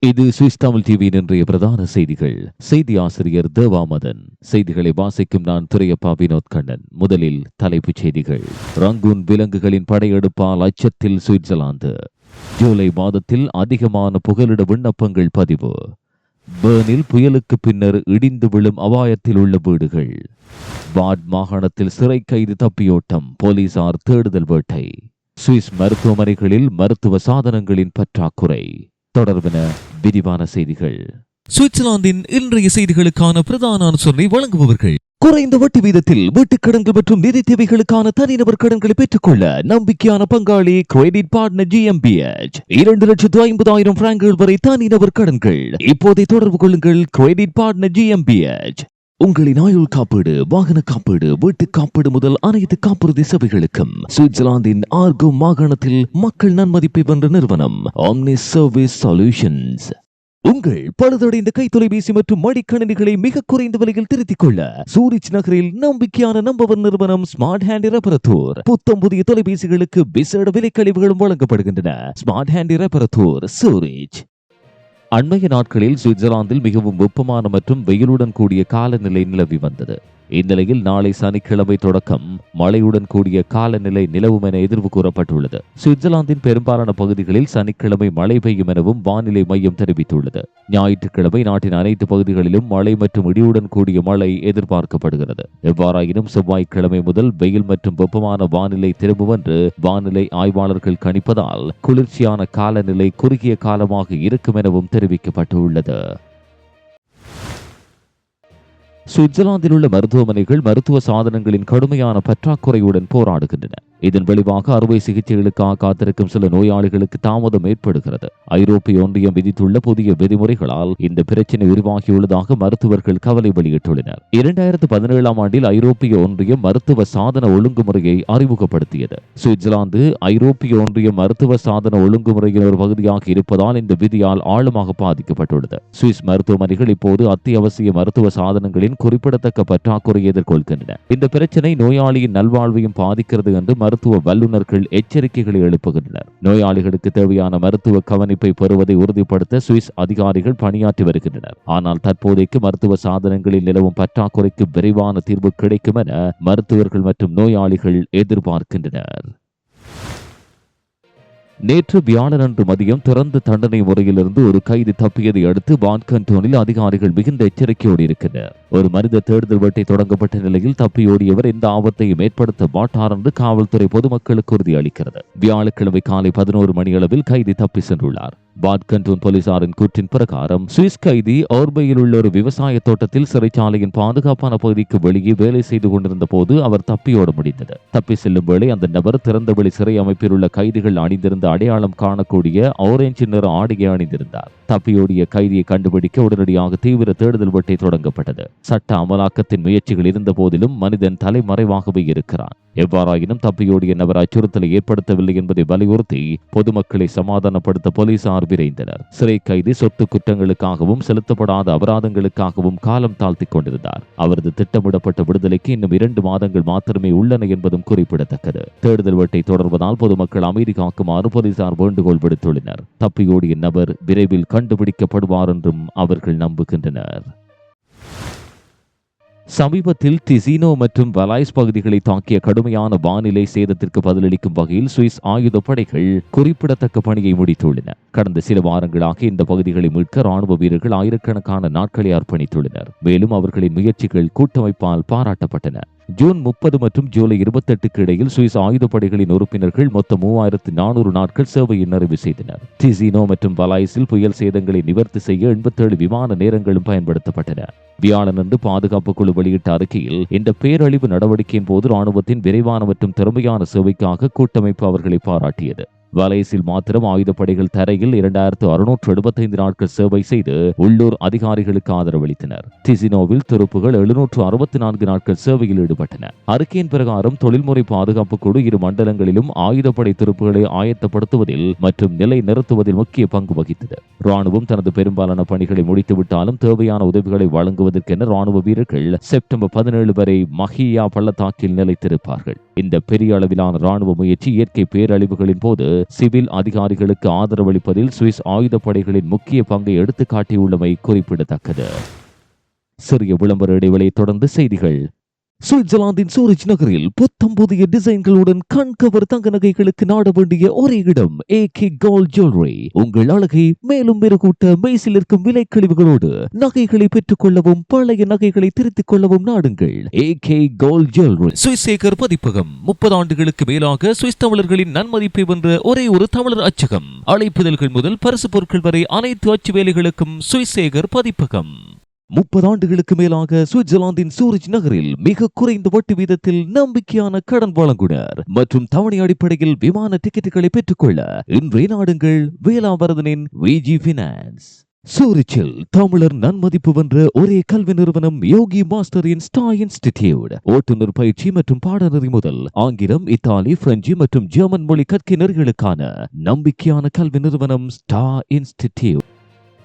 இது சுவிஸ் தமிழ் டிவியின் இன்றைய பிரதான செய்திகள். செய்தி ஆசிரியர் தேவாமதன். செய்திகளை வாசிக்கும் நான் துரையப்பா வினோத் கண்ணன். முதலில் தலைப்புச் செய்திகள். ரங்கூன் விலங்குகளின் படையெடுப்பால் அச்சத்தில் சுவிட்சர்லாந்து. ஜூலை மாதத்தில் அதிகமான புகலிட விண்ணப்பங்கள் பதிவு. பேர்னில் புயலுக்கு பின்னர் இடிந்து விழும் அபாயத்தில் உள்ள வீடுகள். வாட் மாகாணத்தில் சிறை கைது தப்பியோட்டம். போலீசார் தேடுதல் வேட்டை. சுவிஸ் மருத்துவமனைகளில் மருத்துவ சாதனங்களின் பற்றாக்குறை. தொடர்பென விரிவான செய்திகள். சுவிட்சர்லாந்தின் இன்றைய செய்திகளுக்கான பிரதான அனுசரணை வழங்குபவர்கள். குறைந்த வட்டி வீதத்தில் வீட்டுக் கடன்கள் மற்றும் நிதி தேவைகளுக்கான தனிநபர் கடன்களை பெற்றுக்கொள்ள நம்பிக்கையான பங்காளி கிரெடிட் பார்ட்னர் ஜிஎம்பிஎச் இரண்டு லட்சத்து ஐம்பதாயிரம் பிராங்குகள் வரை தனிநபர் கடன்கள். இப்போதை தொடர்பு கொள்ளுங்கள் கிரெடிட் பார்ட்னர் ஜிஎம்பிஎச் உங்களின் ஆயுள் காப்பீடு வாகன காப்பீடு வீட்டு காப்பீடு முதல் அனைத்து காப்புறுதி சேவைகளுக்கும் சுவிட்சர்லாந்தின் ஆர்கோ மாகாணத்தில் மக்கள் நன்மதிப்பை வென்ற நிறுவனம் ஆம்னி சர்வீஸ் சொல்யூஷன்ஸ் உங்கள் பழுதடைந்த கை தொலைபேசி மற்றும் மடிக்கணினிகளை மிக குறைந்த விலையில் திருத்திக் கொள்ள சூரிச் நகரில் நம்பிக்கையான நம்பவர் நிறுவனம் ஸ்மார்ட் ஹேண்ட் ரெப்பரத்தூர் புத்தம் புதிய தொலைபேசிகளுக்கு விசேட விலைக்கழிவுகளும் வழங்கப்படுகின்றன. ஸ்மார்ட் ஹேண்ட் ரெப்பரத்தூர் சூரிச் அண்மைய நாட்களில் சுவிட்சர்லாந்தில் மிகவும் வெப்பமான மற்றும் வெயிலுடன் கூடிய காலநிலை நிலவி வந்தது. இந்நிலையில் நாளை சனிக்கிழமை தொடக்கம் மழையுடன் கூடிய காலநிலை நிலவும் என எதிர்வு கூறப்பட்டுள்ளது. சுவிட்சர்லாந்தின் பெரும்பாலான பகுதிகளில் சனிக்கிழமை மழை பெய்யும் எனவும் வானிலை மையம் தெரிவித்துள்ளது. ஞாயிற்றுக்கிழமை நாட்டின் அனைத்து பகுதிகளிலும் மழை மற்றும் இடியுடன் கூடிய மழை எதிர்பார்க்கப்படுகிறது. எவ்வாறாயினும் செவ்வாய்க்கிழமை முதல் வெயில் மற்றும் வெப்பமான வானிலை திரும்பும் என்று வானிலை ஆய்வாளர்கள் கணிப்பதால் குளிர்ச்சியான காலநிலை குறுகிய காலமாக இருக்கும் எனவும் தெரிவிக்கப்பட்டுள்ளது. சுவிட்சர்லாந்தில் உள்ள மருத்துவமனைகள் மருத்துவ சாதனங்களின் கடுமையான பற்றாக்குறையுடன் போராடுகின்றன. இதன் விளைவாக அறுவை சிகிச்சைகளுக்காக காத்திருக்கும் சில நோயாளிகளுக்கு தாமதம் ஏற்படுகிறது. ஐரோப்பிய ஒன்றியம் விதித்துள்ள புதிய விதிமுறைகளால் இந்த பிரச்சினை உருவாகியுள்ளதாக மருத்துவர்கள் கவலை வெளியிட்டுள்ளனர். இரண்டாயிரத்து பதினேழாம் ஆண்டில் ஐரோப்பிய ஒன்றியம் மருத்துவ சாதன ஒழுங்குமுறையை அறிமுகப்படுத்தியது. சுவிட்சர்லாந்து ஐரோப்பிய ஒன்றியம் மருத்துவ சாதன ஒழுங்குமுறையின் ஒரு பகுதியாக இருப்பதால் இந்த விதியால் ஆழமாக பாதிக்கப்பட்டுள்ளது. சுவிஸ் மருத்துவமனைகள் இப்போது அத்தியாவசிய மருத்துவ சாதனங்களின் குறிப்பிடத்தக்க பற்றாக்குறையை எதிர்கொள்கின்றன. இந்த பிரச்சனை நோயாளியின் நல்வாழ்வையும் பாதிக்கிறது என்று மருத்துவ மருத்துவ வல்லுநர்கள் எச்சரிக்கைகளை எழுப்புகின்றனர். நோயாளிகளுக்கு தேவையான மருத்துவ கவனிப்பை பெறுவதை உறுதிப்படுத்த சுவிஸ் அதிகாரிகள் பணியாற்றி வருகின்றனர். ஆனால் தற்போதைக்கு மருத்துவ சாதனங்களில் நிலவும் பற்றாக்குறைக்கு விரைவான தீர்வு கிடைக்கும் என மருத்துவர்கள் மற்றும் நோயாளிகள் எதிர்பார்க்கின்றனர். நேற்று வியாழனன்று மதியம் திறந்த தண்டனை முறையிலிருந்து ஒரு கைது தப்பியதை அடுத்து வான்கன்டோனில் அதிகாரிகள் மிகுந்த எச்சரிக்கையோடு இருக்கின்றனர். ஒரு மனித தேடுதல் வேட்டை தொடங்கப்பட்ட நிலையில் தப்பியோடியவர் எந்த ஆபத்தையும் ஏற்படுத்த மாட்டார் என்று காவல்துறை பொதுமக்களுக்கு உறுதியளிக்கிறது. வியாழக்கிழமை காலை பதினோரு மணியளவில் கைதி தப்பி சென்றுள்ளார். பாட்கண்டோன் போலீசாரின் கூற்றின் பிரகாரம் சுவிஸ் கைதி ஓர்பையில் உள்ள ஒரு விவசாய தோட்டத்தில் சிறைச்சாலையின் பாதுகாப்பான பகுதிக்கு வெளியே வேலை செய்து கொண்டிருந்த போது அவர் தப்பியோட முடிந்தது. தப்பி செல்லும் வேளை அந்த நபர் திறந்தவெளி சிறை அமைப்பில் உள்ள கைதிகள் அணிந்திருந்த அடையாளம் காணக்கூடிய ஆரஞ்சு நிற ஆடையை அணிந்திருந்தார். தப்பியோடிய கைதியை கண்டுபிடிக்க உடனடியாக தீவிர தேடுதல் வேட்டை தொடங்கப்பட்டது. சட்ட அமலாக்கத்தின் முயற்சிகள் இருந்த போதிலும் மனிதன் தலைமறைவாகவே இருக்கிறான். எவ்வாறாயினும் தப்பியோடிய நபர் அச்சுறுத்தலை ஏற்படுத்தவில்லை என்பதை வலியுறுத்தி பொதுமக்களை சமாதானப்படுத்த போலீசார் விரைந்தனர். சிறை கைதி சொத்து குற்றங்களுக்காகவும் செலுத்தப்படாத அபராதங்களுக்காகவும் காலம் தாழ்த்திக் கொண்டிருந்தார். அவரது திட்டமிடப்பட்ட விடுதலைக்கு இன்னும் இரண்டு மாதங்கள் மாத்திரமே உள்ளன என்பதும் குறிப்பிடத்தக்கது. தேடுதல் வேட்டை தொடர்வதால் பொதுமக்கள் அமைதி காக்குமாறு போலீசார் வேண்டுகோள் விடுத்துள்ளனர். தப்பியோடிய நபர் விரைவில் கண்டுபிடிக்கப்படுவார் என்றும் அவர்கள் நம்புகின்றனர். சமீபத்தில் திசினோ மற்றும் வலாய்ஸ் பகுதிகளை தாக்கிய கடுமையான வானிலை சேதத்திற்கு பதிலளிக்கும் வகையில் சுவிஸ் ஆயுத படைகள் குறிப்பிடத்தக்க பணியை முடித்துள்ளன. கடந்த சில வாரங்களாக இந்த பகுதிகளை மீட்க ராணுவ வீரர்கள் ஆயிரக்கணக்கான நாட்களை அர்ப்பணித்துள்ளனர். மேலும் அவர்களின் முயற்சிகள் கூட்டமைப்பால் பாராட்டப்பட்டன. ஜூன் முப்பது மற்றும் ஜூலை இருபத்தி எட்டுக்கு இடையில் சுவிஸ் ஆயுதப்படைகளின் உறுப்பினர்கள் மொத்தம் மூவாயிரத்து நானூறு நாட்கள் சேவையை நிறைவு செய்தனர். டிசினோ மற்றும் வலாய்ஸில் புயல் சேதங்களை நிவர்த்தி செய்ய எண்பத்தேழு விமான நேரங்களும் பயன்படுத்தப்பட்டன. வியாழனன்று பாதுகாப்பு குழு வெளியிட்ட அறிக்கையில் இந்த பேரழிவு நடவடிக்கையின் போது ராணுவத்தின் விரைவான மற்றும் திறமையான சேவைக்காக கூட்டமைப்பு அவர்களை பாராட்டியது. வலேசில் மாத்திரம் ஆயுதப்படைகள் தரையில் இரண்டாயிரத்து அறுநூற்று எழுபத்தைந்து நாட்கள் சேவை செய்து உள்ளூர் அதிகாரிகளுக்கு ஆதரவளித்தனர். டிசினோவில் துருப்புகள் எழுநூற்று அறுபத்தி நான்கு நாட்கள் சேவையில் ஈடுபட்டன. அறிக்கையின் பிரகாரம் தொழில்முறை பாதுகாப்பு குழு இரு மண்டலங்களிலும் ஆயுதப்படை துருப்புகளை ஆயத்தப்படுத்துவதில் மற்றும் நிலை நிறுத்துவதில் முக்கிய பங்கு வகித்தது. ராணுவம் தனது பெரும்பாலான பணிகளை முடித்துவிட்டாலும் தேவையான உதவிகளை வழங்குவதற்கென ராணுவ வீரர்கள் செப்டம்பர் பதினேழு வரை மஹியா பள்ளத்தாக்கில் நிலைத்திருப்பார்கள். இந்த பெரிய அளவிலான ராணுவ முயற்சி இயற்கை பேரழிவுகளின் போது சிவில் அதிகாரிகளுக்கு ஆதரவளிப்பதில் சுவிஸ் ஆயுதப்படைகளின் முக்கிய பங்கை எடுத்துக்காட்டியுள்ளமை குறிப்பிடத்தக்கது. சிறிய விளம்பர இடைவெளியை தொடர்ந்து செய்திகள். சுவிட்சர்லாந்தின் சூரிச் நகரில் புத்தம் புதிய டிசைன்களுடன் கண்கவர் தங்க நகைகளுக்கு நாட வேண்டிய ஒரே இடம் ஏ கே கோல்ட் ஜுவல்லரி உங்கள் அழகை மேலும் மெருகூட்ட மெய்சில் இருக்கும் விலை கழிவுகளோடு நகைகளை பெற்றுக் கொள்ளவும் பழைய நகைகளை திருத்திக் கொள்ளவும் நாடுங்கள். A K gold jewellery Swiss Sekar பதிப்பகம். முப்பது ஆண்டுகளுக்கு மேலாக சுவிஸ் தமிழர்களின் நன்மதிப்பை வென்ற ஒரே ஒரு தமிழர் அச்சகம். அழைப்புதல்கள் முதல் பரிசு பொருட்கள் வரை அனைத்து அச்சு வேலைகளுக்கும் சுவிஸ் சேகர் பதிப்பகம். முப்பது ஆண்டுகளுக்கு மேலாக சுவிட்சர்லாந்தின் சூரிச் நகரில் மிக குறைந்த வட்டி வீதத்தில் நம்பிக்கையான கடன் வழங்குனர் மற்றும் தவணை அடிப்படையில் விமான டிக்கெட்டுகளை பெற்றுக்கொள்ள இன்றைய நாடுங்கள் வேளாவரதனின் விஜி பினான்ஸ் சூரிச்சில் தமிழர் நன்மதிப்பு வென்ற ஒரே கல்வி நிறுவனம் யோகி மாஸ்டரின் ஸ்டா இன்ஸ்டிடியூட் ஓட்டுநர் பயிற்சி மற்றும் பாடநெறி முதல் ஆங்கிலம் இத்தாலி பிரெஞ்சு மற்றும் ஜெர்மன் மொழி கற்கினர்களுக்கான நெறிகளுக்கான நம்பிக்கையான கல்வி நிறுவனம் ஸ்டா இன்ஸ்டிடியூட்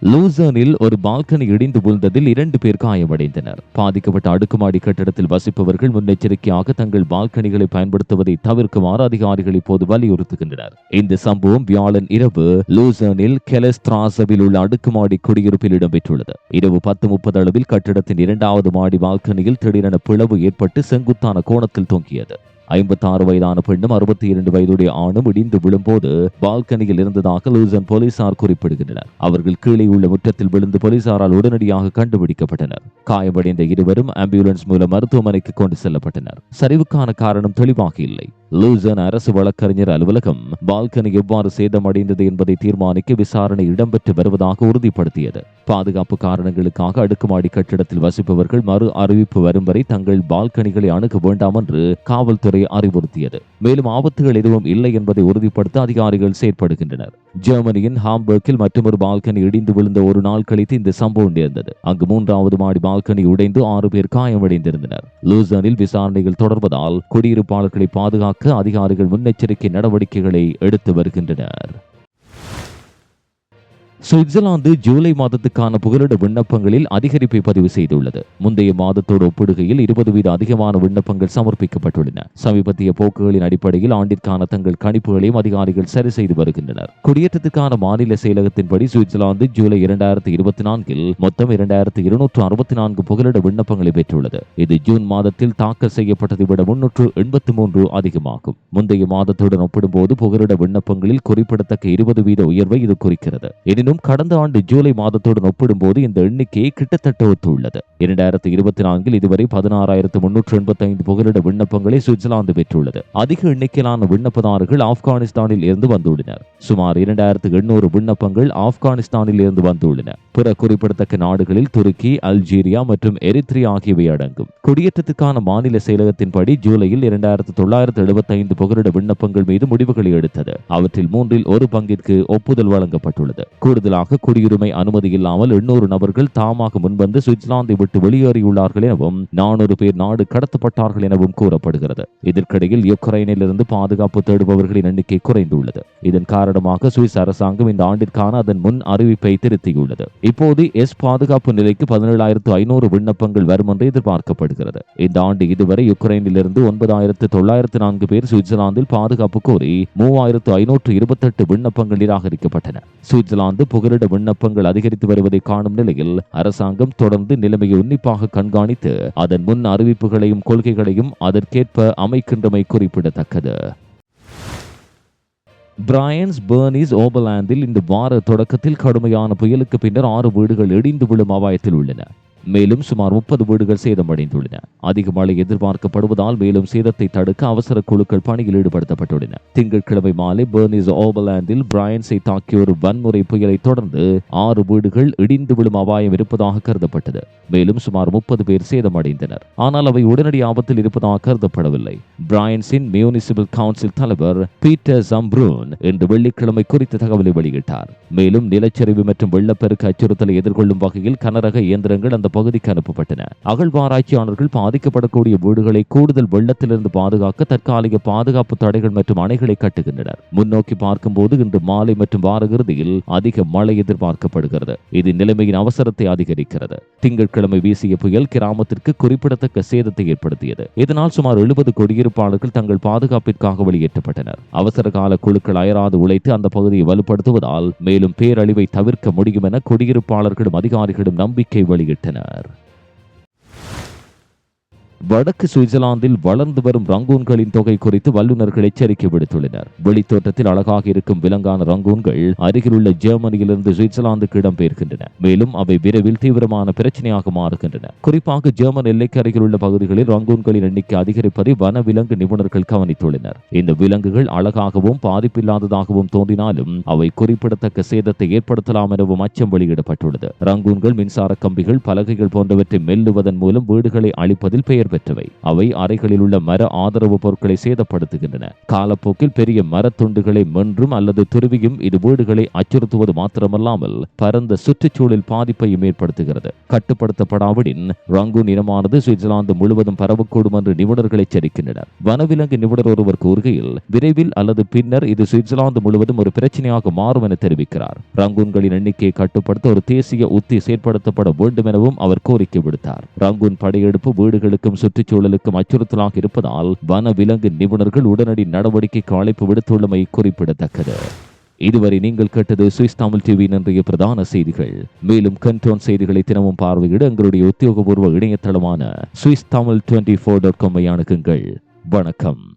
லூசர்னில் ஒரு பால்கனி இடிந்து விழுந்ததில் இரண்டு பேர் காயமடைந்தனர். பாதிக்கப்பட்ட அடுக்குமாடி கட்டடத்தில் வசிப்பவர்கள் முன்னெச்சரிக்கையாக தங்கள் பால்கனிகளை பயன்படுத்துவதை தவிர்க்குமாறு அதிகாரிகள் இப்போது வலியுறுத்துகின்றனர். இந்த சம்பவம் வியாழன் இரவு லூசர்னில் கெலஸ்திராசவில் உள்ள அடுக்குமாடி குடியிருப்பில் இடம்பெற்றுள்ளது. இரவு பத்து முப்பது அளவில் கட்டிடத்தின் இரண்டாவது மாடி பால்கனியில் திடீரென பிளவு ஏற்பட்டு செங்குத்தான கோணத்தில் தொங்கியது. ஐம்பத்தி ஆறு வயதான பெண்ணும் அறுபத்தி இரண்டு வயதுடைய ஆணும் இடிந்து விழும்போது பால்கனியில் இருந்ததாக லூசன் போலீசார் குறிப்பிடுகின்றனர். அவர்கள் கீழே உள்ள முற்றத்தில் விழுந்து போலீசாரால் உடனடியாக கண்டுபிடிக்கப்பட்டனர். காயமடைந்த இருவரும் ஆம்புலன்ஸ் மூலம் மருத்துவமனைக்கு கொண்டு செல்லப்பட்டனர். சரிவுக்கான காரணம் தெளிவாக இல்லை. லூசன் அரசு வழக்கறிஞர் அலுவலகம் பால்கனி எவ்வாறு சேதமடைந்தது என்பதை தீர்மானிக்க விசாரணை இடம்பெற்று வருவதாக உறுதிப்படுத்தியது. பாதுகாப்பு காரணங்களுக்காக அடுக்குமாடி கட்டிடத்தில் வசிப்பவர்கள் மறு அறிவிப்பு வரும் வரை தங்கள் பால்கனிகளை அணுக வேண்டாம் என்று காவல்துறை அறிவுறுத்தியது. மேலும் ஆபத்துகள் எதுவும் இல்லை என்பதை உறுதிப்படுத்த அதிகாரிகள் செயற்படுகின்றனர். ஜெர்மனியின் ஹாம்பர்க்கில் மற்றொரு பால்கனி இடிந்து விழுந்த ஒரு நாள் கழித்து இந்த சம்பவம் நேர்ந்தது. அங்கு மூன்றாவது மாடி பால்கனி உடைந்து ஆறு பேர் காயமடைந்திருந்தனர். லூசனில் விசாரணைகள் தொடர்வதால் குடியிருப்பாளர்களை பாதுகாக்க அதிகாரிகள் முன்னெச்சரிக்கை நடவடிக்கைகளை எடுத்து வருகின்றனர். சுவிட்சர்லாந்து ஜூலை மாதத்துக்கான புகலிட விண்ணப்பங்களில் அதிகரிப்பை பதிவு செய்துள்ளது. முந்தைய மாதத்தோடு ஒப்பிடுகையில் இருபது வீத அதிகமான விண்ணப்பங்கள் சமர்ப்பிக்கப்பட்டுள்ளன. சமீபத்திய போக்குகளின் அடிப்படையில் ஆண்டிற்கான தங்கள் கணிப்புகளையும் அதிகாரிகள் சரி செய்து வருகின்றனர். குடியேற்றத்துக்கான மாநில செயலகத்தின்படி சுவிட்சர்லாந்து ஜூலை இரண்டாயிரத்தி இருபத்தி நான்கில் மொத்தம் இரண்டாயிரத்தி இருநூற்று அறுபத்தி நான்கு புகலிட விண்ணப்பங்களை பெற்றுள்ளது. இது ஜூன் மாதத்தில் தாக்கல் செய்யப்பட்டதை விட முன்னூற்று எண்பத்தி மூன்று அதிகமாகும். முந்தைய மாதத்துடன் ஒப்பிடும்போது புகலிட விண்ணப்பங்களில் குறிப்பிடத்தக்க இருபது வீத உயர்வை இது குறிக்கிறது. எனினும் கடந்த ஆண்டு ஜூலை மாதத்துடன் ஒப்பிடும்போது இந்த எண்ணிக்கை கிட்டத்தட்ட ஒத்துள்ளது. இரண்டாயிரத்தி இருபத்தி நான்கில் இதுவரை பதினாறாயிரத்து முன்னூற்று எண்பத்தி ஐந்து புகலிட விண்ணப்பங்களை சுவிட்சர்லாந்து பெற்றுள்ளது. அதிக எண்ணிக்கையிலான விண்ணப்பதாரர்கள் ஆப்கானிஸ்தானில் இருந்து வந்துள்ளனர். சுமார் இரண்டாயிரத்து எண்ணூறு விண்ணப்பங்கள் ஆப்கானிஸ்தானில் இருந்து வந்துள்ளன. பிற குறிப்பிடத்தக்க நாடுகளில் துருக்கி அல்ஜீரியா மற்றும் எரித்ரியா ஆகியவை அடங்கும். குடியேற்றத்துக்கான மாநில செயலகத்தின்படி ஜூலையில் இரண்டாயிரத்து தொள்ளாயிரத்து எழுபத்தி ஐந்து புகலிட விண்ணப்பங்கள் மீது முடிவுகளை எடுத்தது. அவற்றில் மூன்றில் ஒரு பங்கிற்கு ஒப்புதல் வழங்கப்பட்டுள்ளது. கூடுதலாக குடியுரிமை அனுமதி இல்லாமல் எண்ணூறு நபர்கள் தாமாக முன்வந்து சுவிட்சர்லாந்தை விட்டு வெளியேறியுள்ளார்கள் எனவும் நானூறு பேர் நாடு கடத்தப்பட்டார்கள் எனவும் கூறப்படுகிறது. இதற்கிடையில் யுக்ரைனிலிருந்து பாதுகாப்பு தேடுபவர்களின் எண்ணிக்கை குறைந்துள்ளது. இதன் காரணமாக சுவிஸ் அரசாங்கம் இந்த ஆண்டிற்கான அதன் முன் அறிவிப்பை திருத்தியுள்ளது. இப்போது எஸ் பாதுகாப்பு நிலைக்கு பதினேழாயிரத்து ஐநூறு விண்ணப்பங்கள் வரும் என்று எதிர்பார்க்கப்படுகிறது. இந்த ஆண்டு இதுவரை யுக்ரைனிலிருந்து ஒன்பதாயிரத்து தொள்ளாயிரத்து நான்கு பேர் சுவிட்சர்லாந்தில் பாதுகாப்பு கோரி மூவாயிரத்து ஐநூற்று இருபத்தெட்டு விண்ணப்பங்கள் நிராகரிக்கப்பட்டன. சுவிட்சர்லாந்து புகலிட விண்ணப்பங்கள் அதிகரித்து வருவதை காணும் நிலையில் அரசாங்கம் தொடர்ந்து நிலைமையை உன்னிப்பாக கண்காணித்து அதன் முன் அறிவிப்புகளையும் கொள்கைகளையும் அதற்கேற்ப அமைக்கின்றமை குறிப்பிடத்தக்கது. பிராயன்ஸ் பர்னிஸ் ஓபலாந்தில் இந்த வார தொடக்கத்தில் கடுமையான புயலுக்கு பின்னர் ஆறு வீடுகள் இடிந்து விழும் அபாயத்தில் உள்ளன. மேலும் சுமார் முப்பது வீடுகள் சேதமடைந்துள்ளன. அதிக மழை எதிர்பார்க்கப்படுவதால் மேலும் சேதத்தை தடுக்க அவசர குழுக்கள் பணியில் ஈடுபடுத்தப்பட்டுள்ளன. திங்கட்கிழமை மாலை பர்னிஸ் ஓபலாந்தில் பிராயன்ஸை தாக்கிய ஒரு வன்முறை புயலை தொடர்ந்து ஆறு வீடுகள் இடிந்து விழும் அபாயம் இருப்பதாக கருதப்பட்டது. மேலும் சுமார் முப்பது பேர் சேதமடைந்தனர். ஆனால் அவை உடனடி ஆபத்தில் இருப்பதாக கருதப்படவில்லை. பிராயன்ஸின் மியூனிசிபல் கவுன்சில் தலைவர் பீட்டர் சம்ப்ரூன் இன்று வெள்ளிக்கிழமை குறித்த தகவலை வெளியிட்டார். மேலும் நிலச்சரிவு மற்றும் வெள்ளப்பெருக்கு அச்சுறுத்தலை எதிர்கொள்ளும் வகையில் கனரக இயந்திரங்கள் அந்த பகுதிக்கு அனுப்பப்பட்டன. அகழ்வாராய்ச்சியாளர்கள் பாதிக்கப்படக்கூடிய வீடுகளை கூடுதல் வெள்ளத்திலிருந்து பாதுகாக்க தற்காலிக பாதுகாப்பு தடைகள் மற்றும் அணைகளை கட்டுகின்றனர். முன்னோக்கி பார்க்கும்போது இன்று மாலை மற்றும் வார இறுதியில் அதிக மழை எதிர்பார்க்கப்படுகிறது. இது நிலைமையின் அவசரத்தை அதிகரிக்கிறது. திங்கட்கிழமை வீசிய புயல் கிராமத்திற்கு குறிப்பிடத்தக்க சேதத்தை ஏற்படுத்தியது. இதனால் சுமார் எழுபது குடியிருப்பாளர்கள் தங்கள் பாதுகாப்பிற்காக வெளியேற்றப்பட்டனர். அவசர கால குழுக்கள் அயராது உழைத்து அந்த பகுதியை வலுப்படுத்துவதால் மேலும் பேரழிவை தவிர்க்க முடியும் என குடியிருப்பாளர்களும் அதிகாரிகளும் நம்பிக்கை வெளியிட்டனர். benar. வடக்கு சுவிட்சர்லாந்தில் வளர்ந்து வரும் ரங்கூன்களின் தொகை குறித்து வல்லுநர்கள் எச்சரிக்கை விடுத்துள்ளனர். வெளித்தோட்டத்தில் அழகாக இருக்கும் விலங்கான ரங்கூன்கள் அருகிலுள்ள ஜெர்மனியிலிருந்து சுவிட்சர்லாந்துக்கு இடம்பெயர்கின்றன. மேலும் அவை விரைவில் தீவிரமான பிரச்சனையாக மாறுகின்றன. குறிப்பாக ஜெர்மன் எல்லைக்கு அருகிலுள்ள பகுதிகளில் ரங்கூன்களின் எண்ணிக்கை அதிகரிப்பதை வனவிலங்கு நிபுணர்கள் கவனித்துள்ளனர். இந்த விலங்குகள் அழகாகவும் பாதிப்பில்லாததாகவும் தோன்றினாலும் அவை குறிப்பிடத்தக்க சேதத்தை ஏற்படுத்தலாம் எனவும் அச்சம் வெளியிடப்பட்டுள்ளது. ரங்கூன்கள் மின்சார கம்பிகள் பலகைகள் போன்றவற்றை மெல்லுவதன் மூலம் வீடுகளை அழிப்பதில் பெயர் பெற்றவை. அவை அறைகளில் உள்ள மர ஆதரவு பொருட்களை சேதப்படுத்துகின்றன. காலப்போக்கில் பெரிய மரத்துண்டுகளை மென்றும் அல்லது திருவியும் இது வீடுகளை அச்சுறுத்துவது மாத்திரமல்லாமல் பரந்த சுற்றுச்சூழல் பாதிப்பையும் ஏற்படுத்துகிறது. கட்டுப்படுத்தப்படாவிடின் ரங்கூன் இனமானது சுவிட்சர்லாந்து முழுவதும் பரவக்கூடும் என்று நிபுணர்கள் எச்சரிக்கின்றனர். வனவிலங்கு நிபுணர் ஒருவர் கூறுகையில் விரைவில் அல்லது பின்னர் இது சுவிட்சர்லாந்து முழுவதும் ஒரு பிரச்சனையாக மாறும் என தெரிவிக்கிறார். ரங்கூன்களின் எண்ணிக்கையை கட்டுப்படுத்த ஒரு தேசிய உத்தி செயற்படுத்தப்பட வேண்டும் எனவும் அவர் கோரிக்கை விடுத்தார். ரங்கூன் படையெடுப்பு வீடுகளுக்கும் சுற்றுச்சூழலுக்கும் அச்சுறுத்தலாக இருப்பதால் வன விலங்கு நிபுணர்கள் உடனடி நடவடிக்கைக்கு அழைப்பு விடுத்துள்ளமை குறிப்பிடத்தக்கது. இதுவரை நீங்கள் கேட்டது சுவிஸ் தமிழ் டிவி இன்றைய பிரதான செய்திகள். மேலும் கண்டோன் செய்திகளை தினமும் பார்வையிட எங்களுடைய உத்தியோகபூர்வ இணையதளமான Swiss Tamil twenty four dot காமை அணுகுங்கள். வணக்கம்.